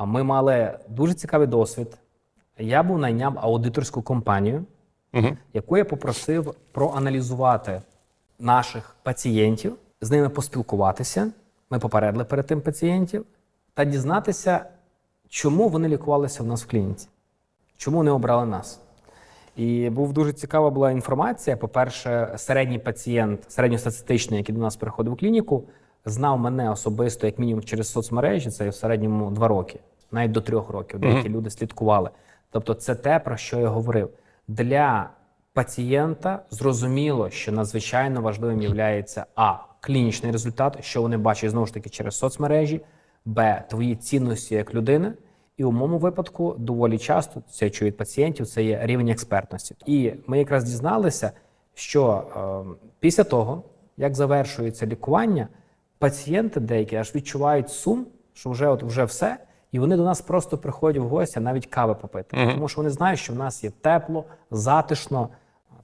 А ми мали дуже цікавий досвід. Я був найняв аудиторську компанію, яку я попросив проаналізувати наших пацієнтів, з ними поспілкуватися. Ми попередили перед тим пацієнтів та дізнатися, чому вони лікувалися в нас в клініці, чому вони обрали нас. І був дуже цікава була інформація. По-перше, середній пацієнт, середньостатистичний, який до нас приходив у клініку, знав мене особисто, як мінімум, через соцмережі. Це в середньому два роки, навіть до трьох років. Деякі люди слідкували. Тобто, це те, про що я говорив. Для пацієнта зрозуміло, що надзвичайно важливим є а клінічний результат, що вони бачать знову ж таки через соцмережі, б твої цінності як людини. І у моєму випадку доволі часто це я чую від пацієнтів, це є рівень експертності. І ми якраз дізналися, що е, після того, як завершується лікування, пацієнти деякі аж відчувають сум, що вже от вже все, і вони до нас просто приходять в гості, навіть кави попити, тому що вони знають, що в нас є тепло, затишно.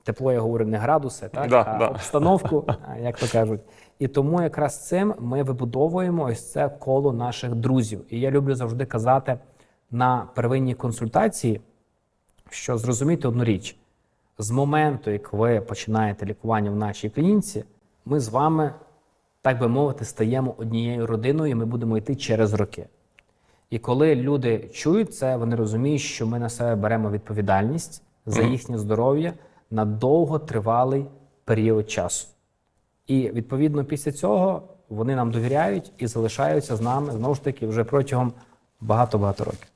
Тепло, я говорю, не градуси, так Да, а да. обстановку, як то кажуть. І тому якраз цим ми вибудовуємо ось це коло наших друзів. І я люблю завжди казати на первинній консультації, що зрозумійте одну річ: з моменту, як ви починаєте лікування в нашій клініці, ми з вами, так би мовити, стаємо однією родиною, і ми будемо йти через роки. І коли люди чують це, вони розуміють, що ми на себе беремо відповідальність за їхнє здоров'я на довготривалий період часу. І відповідно після цього вони нам довіряють і залишаються з нами знову ж таки вже протягом багато-багато років.